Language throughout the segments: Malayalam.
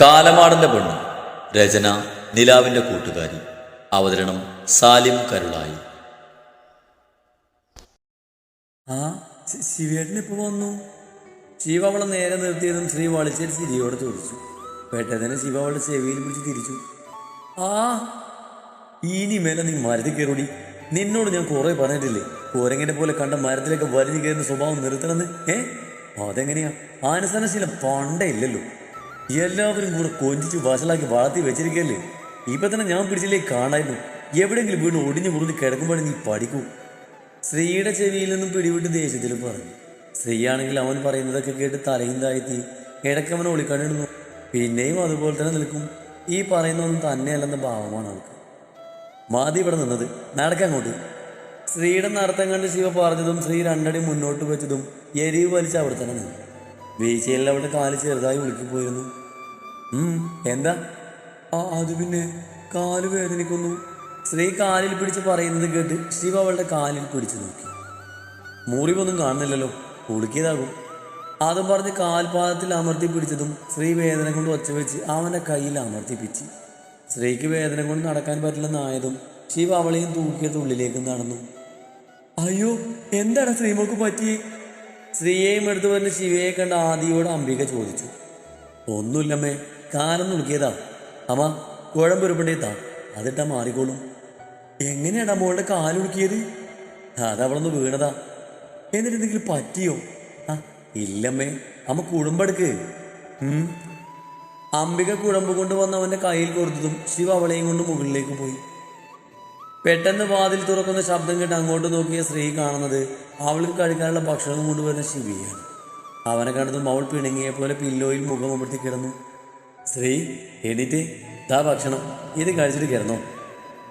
കാലമാടന്റെ പെണ്ണ്. രചന നിലാവിന്റെ കൂട്ടുകാരി. അവതരണം സാലിം കരുളായി. ആ ശി- ശിവേട്ടൻ ഇപ്പൊ വന്നു. ശിവ അവളെ നേരെ നിർത്തിയതും ശ്രീ വളിച്ചൊരു ചിരിയോടെ ചോദിച്ചു. പെട്ടെന്ന് ശിവ അവളുടെ ചെവിയിൽ പിടിച്ച് തിരിച്ചു. ആ ഇനി മേലെ നീ മരത്തിൽ കയറൂടി. നിന്നോട് ഞാൻ കുറെ പറഞ്ഞിട്ടില്ലേ? കോരങ്ങനെ പോലെ കണ്ട മരത്തിലേക്ക് വലിഞ്ഞു കയറുന്ന സ്വഭാവം നിർത്തണമെന്ന് ഏ? അതെങ്ങനെയാ? ആനസനശീലം പണ്ടേ ഇല്ലല്ലോ. എല്ലാവരും കൂടെ കൊഞ്ചിച്ച് വഷളാക്കി വളർത്തി വെച്ചിരിക്കല്ലേ? ഇപ്പൊ തന്നെ ഞാൻ പിടിച്ചില്ലേ കാണായിരുന്നു. എവിടെയെങ്കിലും വീണ് ഒടിഞ്ഞു മുറിഞ്ഞ് കിടക്കുമ്പോഴേ നീ പഠിക്കൂ. ശ്രീയുടെ ചെവിയിൽ നിന്നും പിടിവിട്ട് ദേഷ്യത്തിൽ പറഞ്ഞു. ശ്രീയാണെങ്കിൽ അവൻ പറയുന്നതൊക്കെ കേട്ട് തലയും താഴ്ത്തി ഇടയ്ക്ക് പിന്നെയും അതുപോലെ തന്നെ നിൽക്കും. ഈ പറയുന്നതൊന്നും തന്നെയല്ലെന്ന ഭാവമാണ് അവൾക്ക്. മാതി ഇവിടെ നിന്നത്. നടക്കങ്ങോട്ട് ശ്രീയുടെ നടത്തം കണ്ട് ശിവ പറഞ്ഞതും ശ്രീ രണ്ടടി മുന്നോട്ട് വെച്ചതും എരിവ് വലിച്ച് അവിടെ തന്നെ നിന്നു. വീഴ്ചയിൽ അവളുടെ കാൽ ചെറുതായി ഉളുക്കിപ്പോയിരുന്നു. എന്താ? ആ അത് പിന്നെ കാൽ വേദനിക്കുന്നു. സ്ത്രീ കാലിൽ പിടിച്ച് പറയുന്നത് കേട്ട് ശിവ അവളുടെ കാലിൽ പിടിച്ചു നോക്കി. മുറിവൊന്നും കാണുന്നില്ലല്ലോ കുളിക്കിയതാകും. അതും പറഞ്ഞ് കാൽപാദത്തിൽ അമർത്തി പിടിച്ചതും സ്ത്രീ വേദന കൊണ്ട് ഒച്ച വെച്ച് അവന്റെ കയ്യിൽ അമർത്തിപ്പിച്ച് സ്ത്രീക്ക് വേദന കൊണ്ട് നടക്കാൻ പറ്റില്ലെന്നായതും ശിവ അവളെയും തൂക്കിയത് ഉള്ളിലേക്ക് നടന്നു. അയ്യോ എന്താണ് ശ്രീമോക്ക് പറ്റി സ്ത്രീയെയും എടുത്തു വരുന്ന ശിവയെ കണ്ട ആദിയോട് അംബിക ചോദിച്ചു. ഒന്നുമില്ലമ്മേ കാലം നുളുക്കിയതാ അമ്മ കുഴമ്പുരുപ്പണ്ടേത്താ അതിട്ടാ മാറിക്കോളും. എങ്ങനെയാണ് മോളുടെ കാലുളുക്കിയത് അതവളൊന്ന് വീണതാ. എന്നിട്ട് എന്തെങ്കിലും പറ്റിയോ? ആ ഇല്ലമ്മേ അമ്മ കുഴമ്പെടുക്ക് അംബിക കുഴമ്പ് കൊണ്ട് വന്ന് അവന്റെ കയ്യിൽ കൊടുത്തതും ശിവ അവളെയും കൊണ്ട് മുകളിലേക്ക് പോയി. പെട്ടെന്ന് വാതിൽ തുറക്കുന്ന ശബ്ദം കേട്ട് അങ്ങോട്ട് നോക്കിയ സ്ത്രീ കാണുന്നത് അവൾക്ക് കഴിക്കാനുള്ള ഭക്ഷണം കൊണ്ടുവരുന്ന ശിവയാണ്. അവനെ കണ്ടതും അവൾ പിണങ്ങിയ പോലെ പില്ലോയിൽ മുഖം അമർത്തി കിടന്നു. ശ്രീ എണീറ്റ് ദാ ഭക്ഷണം. ഇത് കഴിച്ചിട്ട് കിടന്നോ.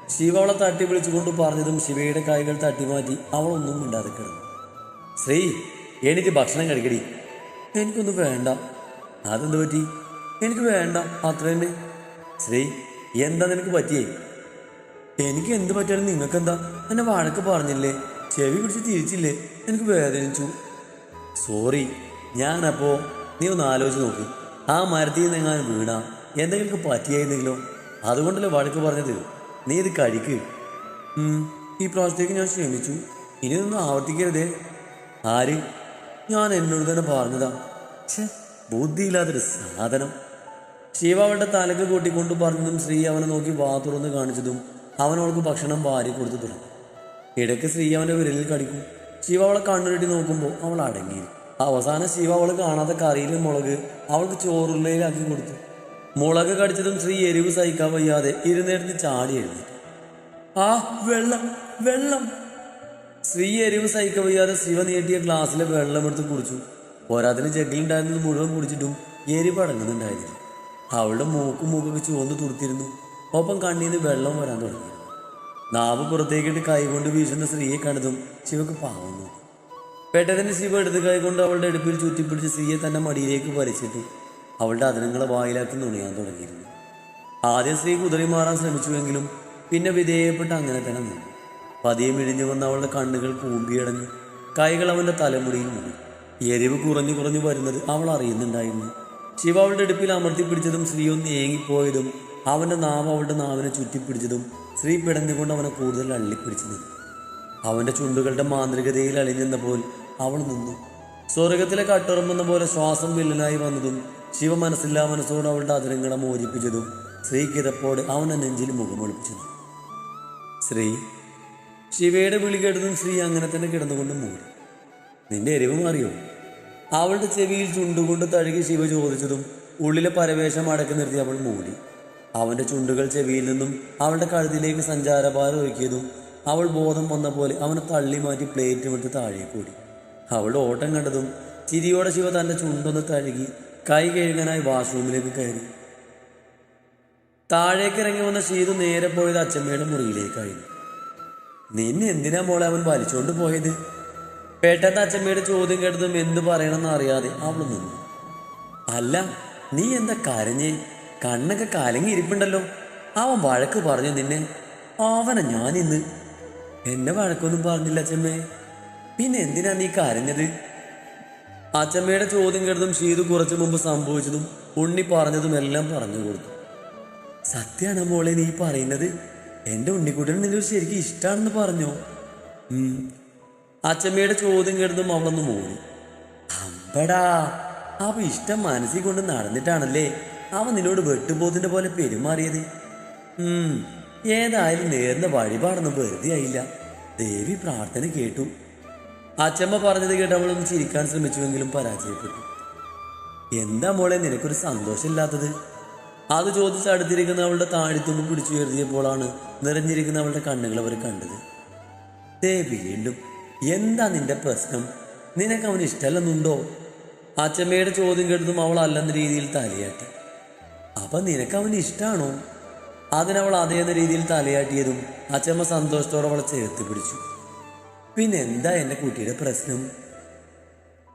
ശിവ അവളെ തട്ടി വിളിച്ചുകൊണ്ട് പറഞ്ഞതും ശിവയുടെ കൈകൾ തട്ടി മാറ്റി അവളൊന്നും മിണ്ടാതെ കിടന്നു. ശ്രീ എണീറ്റ് ഭക്ഷണം കഴിക്കടി. എനിക്കൊന്നും വേണ്ട. അതെന്ത് പറ്റി? എനിക്ക് വേണ്ട. അത്ര തന്നെ ശ്രീ എന്താ നിനക്ക് പറ്റിയേ? എനിക്ക് എന്ത് പറ്റിയാലും നിങ്ങൾക്കെന്താ? എന്നെ വഴക്ക് പറഞ്ഞില്ലേ? ചെവി പിടിച്ച് തിരിച്ചില്ലേ? എനിക്ക് വേദനിച്ചു. സോറി ഞാനപ്പോ നീ ഒന്ന് ആലോചിച്ച് നോക്ക്. ആ മരത്തിൽ നിന്ന് എങ്ങാനും വീണ? എന്തെങ്കിലും പറ്റിയായിരുന്നെങ്കിലോ? അതുകൊണ്ടല്ലേ വഴക്ക് പറഞ്ഞത്. നീ ഇത് കഴിക്ക്. ഈ പ്രാവശ്യത്തേക്ക് ഞാൻ ക്ഷമിച്ചു. ഇനി ഒന്നും ആവർത്തിക്കരുതേ. ആര്? ഞാൻ എന്നോട് തന്നെ പറഞ്ഞതാ. ബുദ്ധിയില്ലാത്തൊരു സാധനം. ശിവ അവളുടെ തലക്ക് കൂട്ടിക്കൊണ്ട് പറഞ്ഞതും ശ്രീ അവനെ നോക്കി വാ തുറന്ന് കാണിച്ചതും അവൻ അവൾക്ക് ഭക്ഷണം വാരി കൊടുത്തു തുടങ്ങി. ഇടയ്ക്ക് ശ്രീ അവന്റെ വിരലിൽ കടിക്കും. ശിവ അവളെ കണ്ണുരുട്ടി നോക്കുമ്പോൾ അവൾ അടങ്ങി അവസാനം ശിവ അവൾ കാണാത്ത കറിയിലെ മുളക് അവൾക്ക് ചോറുള്ളയിലാക്കി കൊടുത്തു. മുളക് കടിച്ചതും ശ്രീ എരിവ് സഹിക്കാൻ വയ്യാതെ ഇരുന്നേടുന്ന് ചാടി എഴുന്നേറ്റു. ആ വെള്ളം വെള്ളം. ശ്രീ എരിവ് സഹിക്കാൻ വയ്യാതെ ശിവ നീട്ടിയ ഗ്ലാസ്സിലെ വെള്ളം എടുത്ത് കുടിച്ചു. പോരാത്തിന് ജഗ്ഗിലുണ്ടായിരുന്നത് മുഴുവൻ കുടിച്ചിട്ടും എരിവ് അടങ്ങുന്നുണ്ടായിരുന്നില്ല. അവളുടെ മൂക്കും മൂക്കൊക്കെ ചുവന്ന് തുടുത്തിരുന്നു. ഒപ്പം കണ്ണീന്ന് വെള്ളം വരാൻ തുടങ്ങി. നാവ് പുറത്തേക്കിട്ട് കൈകൊണ്ട് വീശുന്ന സ്ത്രീയെ കണ്ടതും ശിവക്ക് പാവം നോക്കി പെട്ടെന്ന് ശിവ എടുത്ത് കൈകൊണ്ട് അവളുടെ അടുപ്പിൽ ചുറ്റിപ്പിടിച്ച് സ്ത്രീയെ തന്റെ മടിയിലേക്ക് വലിച്ചിട്ട് അവളുടെ അതിനങ്ങളെ വായിലാക്കി നുണയാൻ തുടങ്ങിയിരുന്നു. ആദ്യം സ്ത്രീ കുതിറി മാറാൻ ശ്രമിച്ചുവെങ്കിലും പിന്നെ വിധേയപ്പെട്ട് അങ്ങനെ തന്നെ നിന്നു. പതിയെ മിഴിഞ്ഞു വന്ന അവളുടെ കണ്ണുകൾ കൂമ്പിയടഞ്ഞ് കൈകൾ അവന്റെ തലമുടിയിൽ മുടി. എരിവ് കുറഞ്ഞു കുറഞ്ഞു വരുന്നത് അവൾ അറിയുന്നുണ്ടായിരുന്നു. ശിവ അവളുടെ അടുപ്പിൽ അമർത്തി പിടിച്ചതും സ്ത്രീ ഒന്ന് ഏങ്ങിപ്പോയതും അവന്റെ നാവ് അവളുടെ നാവിനെ ചുറ്റിപ്പിടിച്ചതും സ്ത്രീ പിടഞ്ഞുകൊണ്ട് അവനെ കൂടുതൽ അള്ളിപ്പിടിച്ചു നിന്നു. അവന്റെ ചുണ്ടുകളുടെ മാന്ത്രികതയിൽ അലിഞ്ഞെന്നപ്പോൾ അവൾ നിന്നു. സ്വർഗത്തിലെ കട്ടുറമ്പെന്ന പോലെ ശ്വാസം വില്ലനായി വന്നതും ശിവ മനസ്സില്ലാ മനസ്സോട് അവളുടെ അതിരങ്ങളെ മോചിപ്പിച്ചതും സ്ത്രീ കിതപ്പോടെ അവനെ നെഞ്ചിൽ മുഖമൊളിപ്പിച്ചത്. ശ്രീ ശിവയുടെ വിളി കേട്ടതും ശ്രീ അങ്ങനെ തന്നെ കിടന്നുകൊണ്ട് മൂടി. നിന്റെ എരിവ് മാറിയോ? അവളുടെ ചെവിയിൽ ചുണ്ടുകൊണ്ട് തഴുകി ശിവ ചോദിച്ചതും ഉള്ളിലെ പരവേഷം അടക്കി നിർത്തി അവൾ മൂടി. അവന്റെ ചുണ്ടുകൾ ചെവിയിൽ നിന്നും അവളുടെ കഴുതിലേക്ക് സഞ്ചാരഭാരം ഒരുക്കിയതും അവൾ ബോധം വന്ന പോലെ അവനെ തള്ളി മാറ്റി പ്ലേറ്റ് വിട്ട് താഴെ കൂടി അവളുടെ ഓട്ടം കണ്ടതും ചിരിയോടെ ശിവ തന്റെ ചുണ്ടൊന്ന് തഴുകി കൈ കഴുകാനായി വാഷ്റൂമിലേക്ക് കയറി. താഴേക്ക് ഇറങ്ങി വന്ന ശീതു നേരെ പോയത് അച്ഛമ്മയുടെ മുറിയിലേക്കായിരുന്നു. നിന്നെ എന്തിനാ മോളെ അവൻ വലിച്ചോണ്ട് പോയത്? പെട്ടെന്ന് അച്ഛമ്മയുടെ ചോദ്യം കേട്ടതും എന്ത് പറയണമെന്ന് അറിയാതെ അവൾ നിന്നു. അല്ല നീ എന്താ കരഞ്ഞേ? കണ്ണൊക്കെ കലങ്ങി ഇരിപ്പുണ്ടല്ലോ. അവൻ വഴക്ക് പറഞ്ഞു നിന്നെ. അവനെ ഞാനിന്ന് എന്നെ വഴക്കൊന്നും പറഞ്ഞില്ല അച്ഛമ്മേ. പിന്നെ എന്തിനാ നീ കരഞ്ഞത്? അച്ഛമ്മയുടെ ചോദ്യം കേട്ടതും ഷീതു കുറച്ചു മുമ്പ് സംഭവിച്ചതും ഉണ്ണി പറഞ്ഞതും എല്ലാം പറഞ്ഞു കൊടുത്തു. സത്യാണ് മോളെ നീ പറയുന്നത്? എന്റെ ഉണ്ണിക്കുട്ടൻ നിന്നോട് ശരിക്കും ഇഷ്ടമാണെന്ന് പറഞ്ഞോ? ഉം. അച്ചമ്മയുടെ ചോദ്യം കേട്ടതും അവളൊന്ന് മൂടി. അമ്പടാ അവ ഇഷ്ടം മനസ്സിൽ കൊണ്ട് നടന്നിട്ടാണല്ലേ അവൻ നിന്നോട് വെട്ടുപോത്തിന്റെ പോലെ പെരുമാറിയത്? ഏതായാലും നേർന്ന വഴിപാടൊന്നും വെറുതെ ആയില്ല. ദേവി പ്രാർത്ഥന കേട്ടു. അച്ചമ്മ പറഞ്ഞത് കേട്ട് അവളൊന്ന് ചിരിക്കാൻ ശ്രമിച്ചുവെങ്കിലും പരാജയപ്പെട്ടു. എന്താ മോളെ നിനക്കൊരു സന്തോഷമില്ലാത്തത്? അത് ചോദിച്ച് അടുത്തിരിക്കുന്ന അവളുടെ താഴിത്തുമ്പ് പിടിച്ചു ഉയർത്തിയപ്പോഴാണ് നിറഞ്ഞിരിക്കുന്ന അവളുടെ കണ്ണുകൾ അവർ കണ്ടത്. ദേ വീണ്ടും. എന്താ നിന്റെ പ്രശ്നം? നിനക്ക് അവന് ഇഷ്ടമല്ലെന്നുണ്ടോ? അച്ചമ്മയുടെ ചോദ്യം കേട്ടതും അവൾ അല്ലെന്ന രീതിയിൽ തലയാട്ടി. അപ്പൊ നിനക്ക് അവന് ഇഷ്ടമാണോ അതിനവൾ അതേന്ന രീതിയിൽ തലയാട്ടിയതും അച്ചമ്മ സന്തോഷത്തോടെ അവളെ ചേർത്ത് പിടിച്ചു. പിന്നെ എന്താ എന്റെ കുട്ടിയുടെ പ്രശ്നം?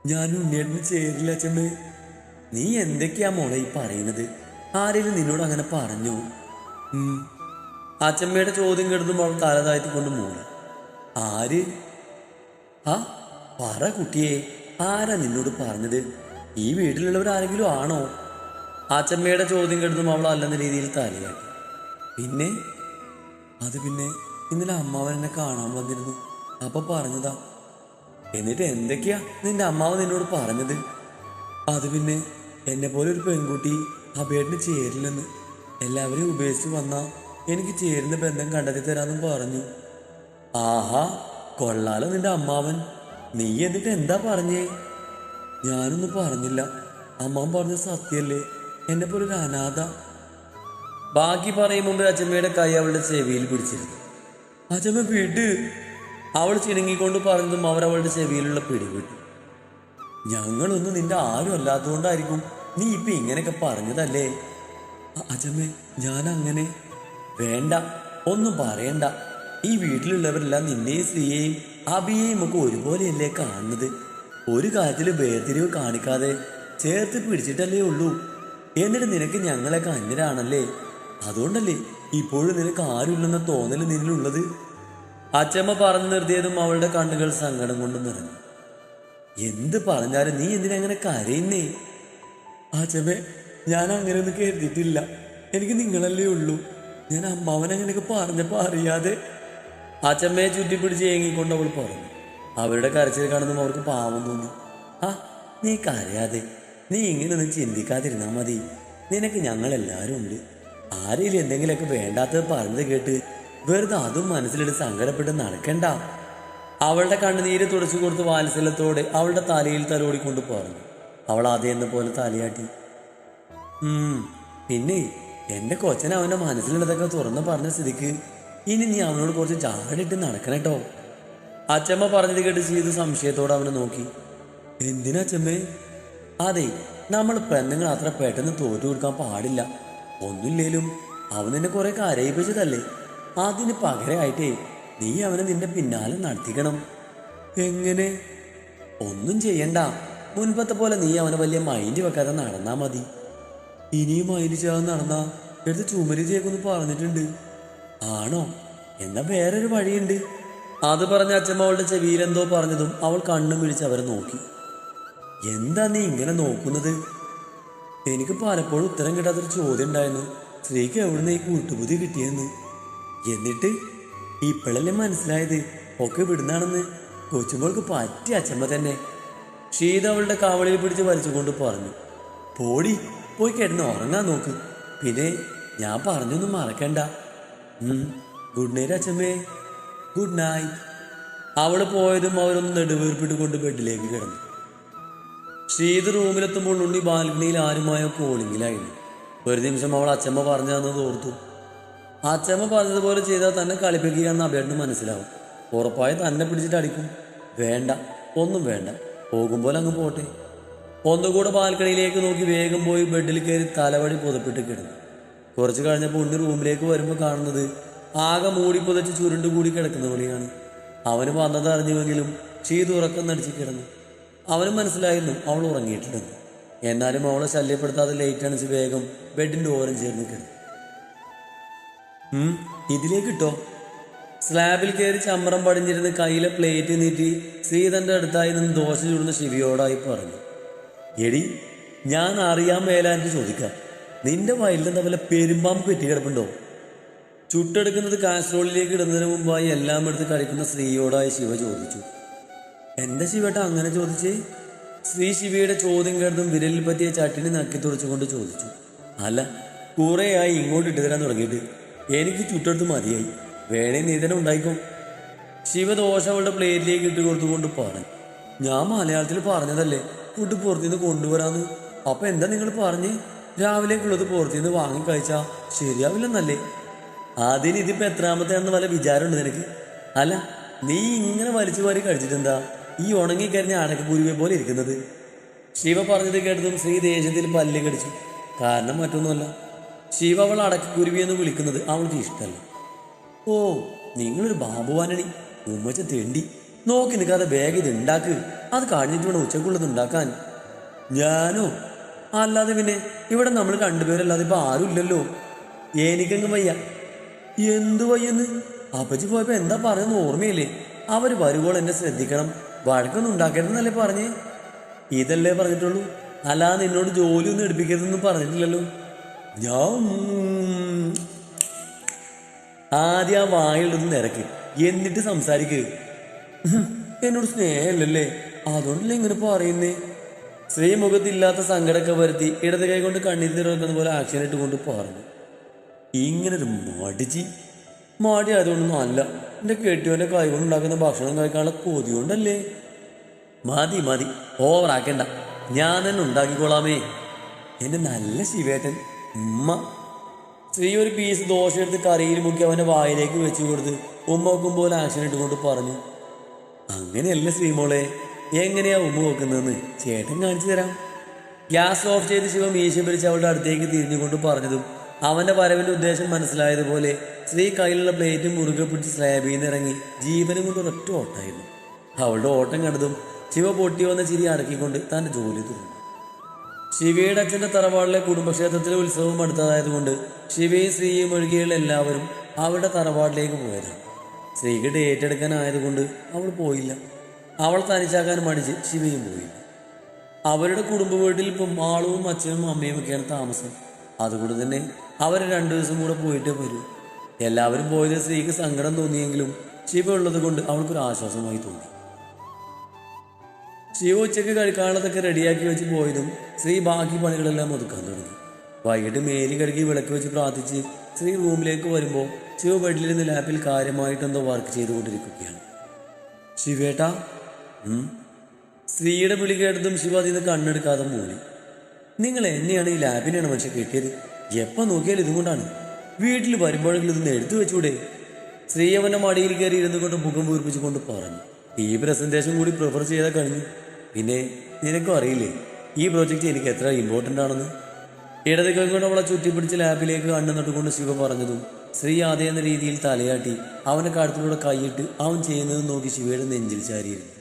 ഞാൻ ഉണ്ണിയേട്ടന് ചേരില്ല അച്ഛമ്മേ. നീ എന്തൊക്കെയാ മോളെ ഈ പറയുന്നത്? ആരെങ്കിലും നിന്നോട് അങ്ങനെ പറഞ്ഞു? അച്ഛമ്മയുടെ ചോദ്യം കേട്ടതും അവൾ തല താഴ്ത്തിക്കൊണ്ട് മൂടി. ആര്? ആ പറ കുട്ടിയെ. ആരാ നിന്നോട് പറഞ്ഞത്? ഈ വീട്ടിലുള്ളവർ ആരെങ്കിലും ആണോ? അച്ഛമ്മയുടെ ചോദ്യം കെടുത്തും അവൾ അല്ലെന്ന രീതിയിൽ തലയാക്കി. പിന്നെ? അത് പിന്നെ ഇന്നലെ അമ്മാവൻ എന്നെ കാണാൻ വന്നിരുന്നു. അപ്പൊ പറഞ്ഞതാ. എന്നിട്ട് എന്തൊക്കെയാ നിന്റെ അമ്മാവ് നിന്നോട് പറഞ്ഞത്? അത് പിന്നെ എന്നെ പോലെ ഒരു പെൺകുട്ടി അഭേട്ടിന് ചേരില്ലെന്ന്. എല്ലാവരെയും ഉപേക്ഷിച്ച് വന്നാ എനിക്ക് ചേരുന്ന ബന്ധം കണ്ടെത്തി തരാമെന്നും പറഞ്ഞു. ആഹാ കൊള്ളാലോ നിന്റെ അമ്മാവൻ. നീ എന്നിട്ട് എന്താ പറഞ്ഞേ? ഞാനൊന്നും പറഞ്ഞില്ല. അമ്മാവൻ പറഞ്ഞ സത്യല്ലേ? എന്നെ പോലെ ഒരു അനാഥ. ബാക്കി പറയും മുമ്പ് അച്ഛമ്മയുടെ കൈ അവളുടെ ചെവിയിൽ പിടിച്ചിരുന്നു. അച്ഛമ്മ വിട്. അവൾ ചിണുങ്ങിക്കൊണ്ട് പറഞ്ഞതും അവർ അവളുടെ ചെവിയിലുള്ള പിടിവിട്ടു ഞങ്ങളൊന്നും നിന്റെ ആരും അല്ലാത്തതുകൊണ്ടായിരിക്കും നീ ഇപ്പൊ ഇങ്ങനെയൊക്കെ പറഞ്ഞതല്ലേ? അ- അച്ചമ്മേ ഞാൻ അങ്ങനെ വേണ്ട ഒന്നും പറയണ്ട. ഈ വീട്ടിലുള്ളവരെല്ലാം നിന്നെയും സ്ത്രീയെയും അബിയെയും ഒക്കെ ഒരുപോലെയല്ലേ കാണുന്നത്? ഒരു കാര്യത്തിൽ വേർതിരിവ് കാണിക്കാതെ ചേർത്ത് പിടിച്ചിട്ടല്ലേ ഉള്ളൂ. എന്നിട്ട് നിനക്ക് ഞങ്ങളൊക്കെ അന്യരാണല്ലേ? അതുകൊണ്ടല്ലേ ഇപ്പോഴും നിനക്ക് ആരുമില്ലെന്ന തോന്നൽ നിന്നിലുള്ളത്? അച്ചമ്മ പറഞ്ഞു നിർത്തിയതും അവളുടെ കണ്ണുകൾ സങ്കടം കൊണ്ട് നിറഞ്ഞു. എന്ത് പറഞ്ഞാലും നീ എന്തിനങ്ങനെ കരയുന്നേ? അച്ചമ്മ ഞാൻ അങ്ങനെയൊന്നും കരുതിയിട്ടില്ല. എനിക്ക് നിങ്ങളല്ലേ ഉള്ളൂ. ഞാൻ അമ്മാവൻ അങ്ങനെയൊക്കെ പറഞ്ഞപ്പോ അറിയാതെ. അച്ചമ്മയെ ചുറ്റിപ്പിടിച്ച് ഏങ്ങിക്കൊണ്ട് അവൾ പറഞ്ഞു. അവരുടെ കരച്ചിൽ കാണുന്നതും അവർക്ക് പാവം തോന്നി. ആ നീ കരയാതെ. നീ ഇങ്ങനെയൊന്നും ചിന്തിക്കാതിരുന്നാ മതി. നിനക്ക് ഞങ്ങൾ എല്ലാവരും ഉണ്ട്. ആരെങ്കിലും എന്തെങ്കിലുമൊക്കെ വേണ്ടാത്തത് പറഞ്ഞത് കേട്ട് വെറുതെ അതും മനസ്സിലെടുത്ത് സങ്കടപ്പെട്ട് നടക്കണ്ട. അവളുടെ കണ്ണുനീര് തുടച്ചു കൊടുത്ത് വാത്സല്യത്തോടെ അവളുടെ തലയിൽ തലോടിക്കൊണ്ട് പറഞ്ഞു. അവൾ ആദ്യം പോലെ തലയാട്ടി. പിന്നെ എന്റെ കൊച്ചൻ അവന്റെ മനസ്സിലുള്ളതൊക്കെ തുറന്നു പറഞ്ഞ സ്ഥിതിക്ക് ഇനി നീ അവനോട് കുറച്ച് ജാടിട്ട് നടക്കണേട്ടോ അച്ചമ്മ പറഞ്ഞത് കേട്ട് ചെയ്ത് സംശയത്തോടെ അവനെ നോക്കി. എന്തിനാ അച്ചമ്മേ? അതെ നമ്മൾ പെണ്ണുങ്ങൾ അത്ര പെട്ടെന്ന് തോറ്റു കൊടുക്കാൻ പാടില്ല. ഒന്നുമില്ലേലും അവൻ എന്നെ കുറെ കരയിപ്പിച്ചതല്ലേ? അതിന് പകരമായിട്ടേ നീ അവനെ നിന്റെ പിന്നാലെ നടത്തിക്കണം. എങ്ങനെ? ഒന്നും ചെയ്യണ്ട. മുൻപത്തെ പോലെ നീ അവനെ വലിയ മൈൻഡ് വെക്കാതെ നടന്നാ മതി. ഇനിയും മൈൻഡ് ചെയ്യാതെ നടന്നാ എടുത്ത് ചുമരി ചേക്കൊന്ന് പറഞ്ഞിട്ടുണ്ട്. ആണോ? എന്നാ വേറൊരു വഴിയുണ്ട്. അത് പറഞ്ഞ അച്ഛമ്മ അവളുടെ ചെവിയിൽ എന്തോ പറഞ്ഞതും അവൾ കണ്ണും പിടിച്ച് അവരെ നോക്കി. എന്താ നീ ഇങ്ങനെ നോക്കുന്നത്? എനിക്ക് പലപ്പോഴും ഉത്തരം കിട്ടാത്തൊരു ചോദ്യം ഉണ്ടായിരുന്നു. സ്ത്രീക്ക് എവിടുന്ന് ഈ കൂട്ടുബുദ്ധി കിട്ടിയെന്ന് എന്നിട്ട് ഇപ്പോഴല്ലേ മനസ്സിലായത്? ഒക്കെ വിടുന്നാണെന്ന് കൊച്ചുമോൾക്ക് പറ്റിയ അച്ഛമ്മ തന്നെ. ഷീത അവളുടെ കാവളിയിൽ പിടിച്ച് വലിച്ചുകൊണ്ട് പറഞ്ഞു പോടി പോയി കിടന്ന് ഉറങ്ങാൻ നോക്ക്. പിന്നെ ഞാൻ പറഞ്ഞൊന്നും മറക്കണ്ട. ഗുഡ് നൈറ്റ് അച്ഛമ്മേ ഗുഡ് നൈറ്റ് അവൾ പോയതും അവരൊന്ന് നെടുവീർപ്പിട്ട് കൊണ്ട് ബെഡിലേക്ക് കിടന്നു. ഷീത് റൂമിലെത്തുമ്പോൾ ഉണ്ണി ബാൽക്കണിയിൽ ആരുമായോ കോളിങ്ങിലായിരുന്നു ഒരു നിമിഷം അവൾ അച്ഛമ്മ പറഞ്ഞാന്ന് ഓർത്തു. അച്ഛമ്മ പറഞ്ഞതുപോലെ ചെയ്താൽ തന്നെ കളിപ്പിക്കുകയാണെന്ന് അഭ്യർത്ഥന മനസ്സിലാവും. ഉറപ്പായി തന്നെ പിടിച്ചിട്ട് അടിക്കും. വേണ്ട ഒന്നും വേണ്ട. പോകുമ്പോൾ അങ്ങ് പോട്ടെ. ഒന്നുകൂടെ ബാൽക്കണിയിലേക്ക് നോക്കി വേഗം പോയി ബെഡിൽ കയറി തലവടി പുതപ്പിട്ട് കിടന്നു. കുറച്ച് കഴിഞ്ഞപ്പോൾ ഉണ്ണി റൂമിലേക്ക് വരുമ്പോൾ കാണുന്നത് ആകെ മൂടി പുതച്ച് ചുരുണ്ട് കൂടി കിടക്കുന്ന പോലെയാണ് അവന് വന്നത് അറിഞ്ഞുവെങ്കിലും ചെയ്ത് ഉറക്കം നടിച്ച് കിടന്നു. അവന് മനസ്സിലായിരുന്നു അവൾ ഉറങ്ങിയിട്ടുണ്ടെന്ന് എന്നാലും അവളെ ശല്യപ്പെടുത്താതെ ലേറ്റ് അണിച്ച് വേഗം ബെഡിന്റെ ഓരം ചേർന്ന് കിടന്നു. ഇതിലേക്ക് ഇട്ടോ. സ്ലാബിൽ കയറി ചമ്മറം പടിഞ്ഞിരുന്ന് കയ്യിലെ പ്ലേറ്റ് നീട്ടി ശ്രീധന്റെ അടുത്തായി നിന്ന് ദോശ ചൂടുന്ന ശിവിയോടായി പറഞ്ഞു എടി ഞാൻ അറിയാൻ മേലാന്റെ ചോദിക്കാം. നിന്റെ വയലിലെന്താ വല്ല പെരുമ്പാമ്പ് പെറ്റി കിടപ്പുണ്ടോ? ചുട്ടെടുക്കുന്നത് കാസറോളിലേക്ക് ഇടുന്നതിന് മുമ്പായി എല്ലാം എടുത്ത് കഴിക്കുന്ന സ്ത്രീയോടായി ശിവ ചോദിച്ചു എന്റെ ശിവേട്ട അങ്ങനെ ചോദിച്ചേ? ശ്രീ ശിവയുടെ ചോദ്യം കേട്ടതും വിരലിൽ പറ്റിയ ചട്ടിനി നക്കി തുറച്ചുകൊണ്ട് ചോദിച്ചു അല്ല കുറേയായി ഇങ്ങോട്ട് ഇട്ടു തരാൻ തുടങ്ങിയിട്ട്. എനിക്ക് ചുറ്റെടുത്ത് മതിയായി. വേണേ നീ തന്നെ ഉണ്ടായിക്കോ. ശിവദോശ അവളുടെ പ്ലേറ്റിലേക്ക് ഇട്ട് കൊടുത്തുകൊണ്ട് പറഞ്ഞു. ഞാൻ മലയാളത്തിൽ പറഞ്ഞതല്ലേ ഫുഡ് പുറത്തുനിന്ന് കൊണ്ടുവരാന്ന്. അപ്പൊ എന്താ നിങ്ങൾ പറഞ്ഞ്? രാവിലേക്കുള്ളത് പുറത്തുനിന്ന് വാങ്ങി കഴിച്ചാ ശരിയാവില്ലെന്നല്ലേ? അതിന് ഇതിപ്പോ എത്രാമത്തെ എന്ന് വല്ല വിചാരമുണ്ട് നിനക്ക്? അല്ല നീ ഇങ്ങനെ വലിച്ചു വാരി കഴിച്ചിട്ടെന്താ? ഈ ഉണങ്ങി കരിഞ്ഞ അടക്കക്കുരുവെ പോലെ ഇരിക്കുന്നത്. ശിവ പറഞ്ഞത് കേട്ടതും ശ്രീ ദേഷ്യത്തിൽ പല്ല് കടിച്ചു. കാരണം മറ്റൊന്നുമല്ല. ശിവ അവൾ അടക്കുരുവി എന്ന് വിളിക്കുന്നത് അവൾക്ക് ഇഷ്ടമല്ല ഓ നിങ്ങളൊരു ബാബുവാനണി. ഉമ്മച്ച തെണ്ടി. നോക്കി നിൽക്കാതെ ബാഗ് ഇത് ഉണ്ടാക്ക്. അത് കഴിഞ്ഞിട്ട് വേണം ഉച്ചക്കുള്ളത് ഉണ്ടാക്കാൻ. ഞാനോ? അല്ലാതെ പിന്നെ ഇവിടെ നമ്മൾ രണ്ടുപേരല്ലാതെ ഇപ്പൊ ആരുമില്ലല്ലോ എനിക്കങ്ങ് വയ്യ. എന്തു വയ്യെന്ന്? അപ്പച്ചി പോയപ്പോ എന്താ പറയുന്നത് ഓർമ്മയില്ലേ? അവർ വരുമ്പോൾ എന്നെ ശ്രദ്ധിക്കണം. വഴക്കൊന്നും ഉണ്ടാക്കരുതെന്നല്ലേ പറഞ്ഞേ? ഇതല്ലേ പറഞ്ഞിട്ടുള്ളൂ. അല്ലാതെ നിന്നോട് ജോലിയൊന്നും എടുപ്പിക്കരുതെന്ന് പറഞ്ഞിട്ടില്ലല്ലോ. ഞാൻ ആദ്യം ആ വായുള്ളൊന്ന് നിരക്ക് എന്നിട്ട് സംസാരിക്ക്. എന്നോട് സ്നേഹമില്ലല്ലേ? അതുകൊണ്ടല്ലേ ഇങ്ങനെ പറയുന്നേ? സ്ത്രീ മുഖത്തില്ലാത്ത സങ്കടമൊക്കെ വരുത്തി ഇടത് കൈ കൊണ്ട് കണ്ണീർ നിറക്കുന്ന പോലെ ആക്ഷൻ ഇട്ടുകൊണ്ട് പറഞ്ഞു. ഇങ്ങനൊരു മടിച്ചി. മടി ആയതുകൊണ്ടൊന്നും അല്ല. എന്റെ കെട്ടിയോന്റെ കൈ കൊണ്ട് ഉണ്ടാക്കുന്ന ഭക്ഷണം കഴിക്കാനുള്ള കൊതി കൊണ്ടല്ലേ? മതി മതി. ഓവറാക്കണ്ട. ഞാൻ തന്നെ ഉണ്ടാക്കിക്കോളാമേ. എന്റെ നല്ല ശിവേട്ടൻ. ഉമ്മ. സ്ത്രീ ഒരു പീസ് ദോശ എടുത്ത് കറിയിൽ മുക്കി അവന്റെ വായിലേക്ക് വെച്ചു കൊടുത്ത് ഉമ്മ വെക്കും പോലെ ആക്ഷൻ ഇട്ടുകൊണ്ട് പറഞ്ഞു അങ്ങനെയല്ല ശ്രീമോളെ എങ്ങനെയാ ഉമ്മ വെക്കുന്നതെന്ന് ചേട്ടൻ കാണിച്ചു തരാം. ഗ്യാസ് ഓഫ് ചെയ്ത് ശിവ മീശ പിടിച്ച് അവളുടെ അടുത്തേക്ക് തിരിഞ്ഞുകൊണ്ട് പറഞ്ഞതും അവന്റെ വരവിന്റെ ഉദ്ദേശം മനസ്സിലായതുപോലെ സ്ത്രീ കയ്യിലുള്ള പ്ലേറ്റും മുറുകെ പിടിച്ച് സ്ലാബിൽ നിന്ന് ഇറങ്ങി ജീവനും കൊണ്ട് ഒരൊറ്റ ഓട്ടമായിരുന്നു. അവളുടെ ഓട്ടം കണ്ടതും ശിവ പൊട്ടി വന്ന ചിരി അടക്കിക്കൊണ്ട് തന്റെ ജോലി തുടർന്നു. ശിവയുടെ അച്ഛന്റെ തറവാടിലെ കുടുംബക്ഷേത്രത്തിലെ ഉത്സവം അടുത്തതായതുകൊണ്ട് ശിവയും ശ്രീയും ഒഴികെയുള്ള എല്ലാവരും അവരുടെ തറവാടിലേക്ക് പോയതാണ് സ്ത്രീക്ക് ഏറ്റെടുക്കാനായതുകൊണ്ട് അവൾ പോയില്ല. അവൾ തനിച്ചാക്കാൻ മടിച്ച് ശിവയും പോയില്ല അവരുടെ കുടുംബ വീട്ടിൽ ഇപ്പം ആളും അച്ഛനും അമ്മയും ഒക്കെയാണ് താമസം. അതുകൊണ്ട് തന്നെ അവർ രണ്ടു ദിവസം കൂടെ പോയിട്ട് വരും. എല്ലാവരും പോയത് സ്ത്രീക്ക് സങ്കടം തോന്നിയെങ്കിലും ശിവ ഉള്ളത് കൊണ്ട് അവൾക്കൊരു ആശ്വാസമായി തോന്നി. ശിവ ഉച്ചയ്ക്ക് കഴിക്കാനുള്ളതൊക്കെ റെഡിയാക്കി വെച്ച് പോയതും ശ്രീ ബാക്കി പണികളെല്ലാം ഒതുക്കാൻ തുടങ്ങി. വൈകിട്ട് മേരി കഴുകി വിളക്ക് വെച്ച് പ്രാർത്ഥിച്ച് ശ്രീ റൂമിലേക്ക് വരുമ്പോൾ ശിവ ബെഡിലിരുന്ന് ലാപ്പിൽ കാര്യമായിട്ടെന്തോ വർക്ക് ചെയ്തുകൊണ്ടിരിക്കുകയാണ്. ശിവേട്ട. സ്ത്രീയുടെ വിളി കേട്ടതും ശിവ അതിൽ നിന്ന് കണ്ണെടുക്കാതെ മൂളി നിങ്ങൾ എന്നെയാണ് ഈ ലാബിനെയാണ് മനുഷ്യൻ കിട്ടിയത്? എപ്പോൾ നോക്കിയാലും ഇതുകൊണ്ടാണ്. വീട്ടിൽ വരുമ്പോഴെങ്കിലും ഇതൊന്ന് എടുത്തു വെച്ചൂടെ? സ്ത്രീ അവന്റെ മടിയിൽ കയറി ഇരുന്നു കൊണ്ട് മുഖം വീർപ്പിച്ചുകൊണ്ട് പറഞ്ഞു. ഈ പ്രസന്റേഷൻ കൂടി പ്രിഫർ ചെയ്താൽ കഴിഞ്ഞു. പിന്നെ നിനക്കും അറിയില്ലേ ഈ പ്രോജക്റ്റ് എനിക്ക് എത്ര ഇമ്പോർട്ടന്റ് ആണെന്ന്? ഇടത് കൈകൊണ്ട് അവളെ ചുറ്റിപ്പിടിച്ച് ലാബിലേക്ക് കണ്ണു നട്ടുകൊണ്ട് ശിവ പറഞ്ഞതും സ്ത്രീ അതേ എന്ന രീതിയിൽ തലയാട്ടി അവനെ കഴുത്തിലൂടെ കൈയിട്ട് അവൻ ചെയ്യുന്നത് നോക്കി ശിവയുടെ നെഞ്ചിൽ ചാരിയിരുന്നു.